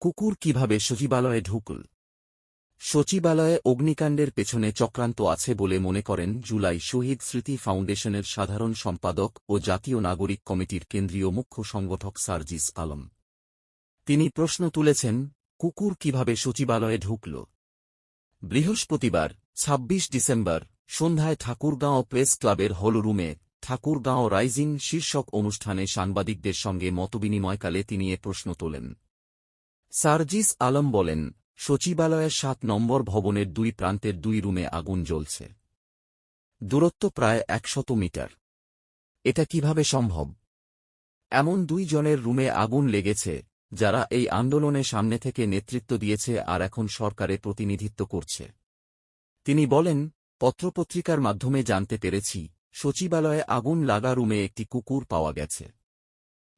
কুকুর কীভাবে সচিবালয়ে ঢুকল? সচিবালয়ে অগ্নিকাণ্ডের পেছনে চক্রান্ত আছে বলে মনে করেন জুলাই শহীদ স্মৃতি ফাউন্ডেশনের সাধারণ সম্পাদক ও জাতীয় নাগরিক কমিটির কেন্দ্রীয় মুখ্য সংগঠক সার্জিস আলম। তিনি প্রশ্ন তুলেছেন, কুকুর কীভাবে সচিবালয়ে ঢুকল? বৃহস্পতিবার ২৬ ডিসেম্বর, সন্ধ্যায় ঠাকুরগাঁও প্রেস ক্লাবের হলরুমে ঠাকুরগাঁও রাইজিং শীর্ষক অনুষ্ঠানে সাংবাদিকদের সঙ্গে মতবিনিময়কালে তিনি এ প্রশ্ন তোলেন। সার্জিস আলম বলেন, সচিবালয়ের সাত নম্বর ভবনের দুই প্রান্তের দুই রুমে আগুন জ্বলছে। দূরত্ব প্রায় একশত মিটার। এটা কীভাবে সম্ভব? এমন দুই জনের রুমে আগুন লেগেছে, যারা এই আন্দোলনে সামনে থেকে নেতৃত্ব দিয়েছে আর এখন সরকারে প্রতিনিধিত্ব করছে। তিনি বলেন, পত্রপত্রিকার মাধ্যমে জানতে পেরেছি, সচিবালয়ে আগুন লাগা রুমে একটি কুকুর পাওয়া গেছে।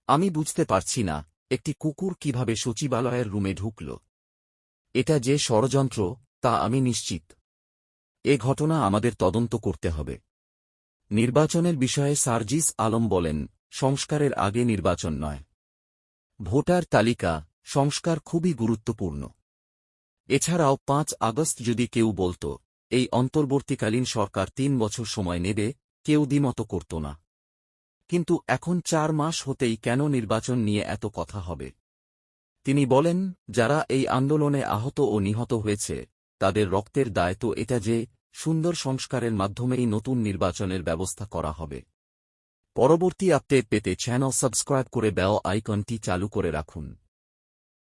আমি বুঝতে পারছি না একটি কুকুর কীভাবে সচিবালয়ের রুমে ঢুকল? এটা যে ষড়যন্ত্র, তা আমি নিশ্চিত। এ ঘটনা আমাদের তদন্ত করতে হবে। নির্বাচনের বিষয়ে সার্জিস আলম বলেন, সংস্কারের আগে নির্বাচন নয়। ভোটার তালিকা, সংস্কার খুবই গুরুত্বপূর্ণ। এছাড়াও পাঁচ আগস্ট যদি কেউ বলত, এই অন্তর্বর্তীকালীন সরকার তিন বছর সময় নেবে, কেউ দ্বিমত করত না। কিন্তু এখন চার মাস হতেই কেন নির্বাচন নিয়ে এত কথা হবে? তিনি বলেন, যারা এই আন্দোলনে আহত ও নিহত হয়েছে, তাদের রক্তের দায় তো এটা যে, সুন্দর সংস্কারের মাধ্যমেই নতুন নির্বাচনের ব্যবস্থা করা হবে। পরবর্তী আপডেট পেতে চ্যানেল সাবস্ক্রাইব করে বেল আইকনটি চালু করে রাখুন।